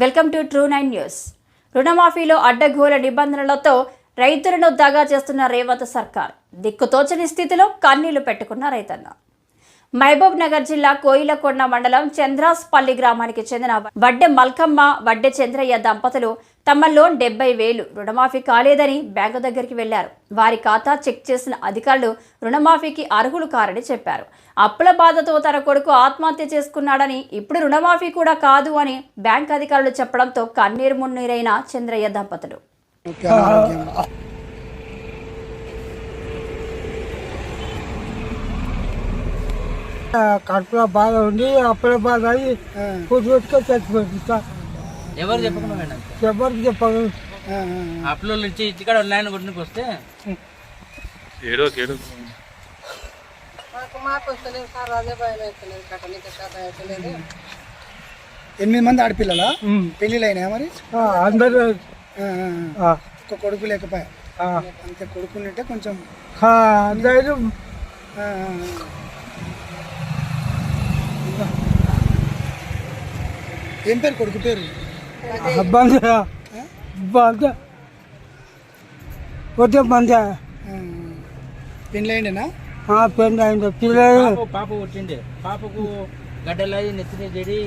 Welcome to true nine news. రుణమాఫీలో అడ్డగోల నిబంధనలతో రైతులను దగా చేస్తున్న రేవంత్ సర్కార్. దిక్కుతోచని స్థితిలో కన్నీళ్ళు పెట్టుకున్న రైతన్న. మహబూబ్ నగర్ జిల్లా కోయిలకొండ మండలం చంద్రాస్పల్లి గ్రామానికి చెందిన వడ్డె మల్కమ్మ వడ్డె చంద్రయ్య దంపతులు తమ లోన్ డెబ్బై వేలు రుణమాఫీ కాలేదని బ్యాంకు దగ్గరికి వెళ్ళారు. వారి ఖాతా చెక్ చేసిన అధికారులు రుణమాఫీకి అర్హులు కారని చెప్పారు. అప్పుల బాధతో తన కొడుకు ఆత్మహత్య చేసుకున్నాడని ఇప్పుడు రుణమాఫీ కూడా కాదు అని బ్యాంక్ అధికారులు చెప్పడంతో కన్నీరు మున్నీరైన చంద్రయ్య దంపతులు. కడుపులో బాధ ఉండి అప్పుల బాధ అయ్యి ఎవరు చెప్పకుండా ఎవరికి చెప్పదు ఇంటికాడ ఆన్లైన్ కొట్టుకు వస్తే? ఏడో ఏడో. ఎనిమిది మంది ఆడపిల్లలా? పెళ్ళిళ్ళు అయినాయా మరి? అందరూ. ఒక కొడుకు లేకపోయా? ఆ, అంతే కొడుకున్నట్టే కొంచెం ఆ, అందరూ. ఏం పేరు కొడుకు పేరు? బంద బంద వద్ద బంద ఆ, పెళ్ళి అయింది పిల్లలు. పాప పాప పుట్టిండే పాపకు గడ్డలై నెత్తిన చెడి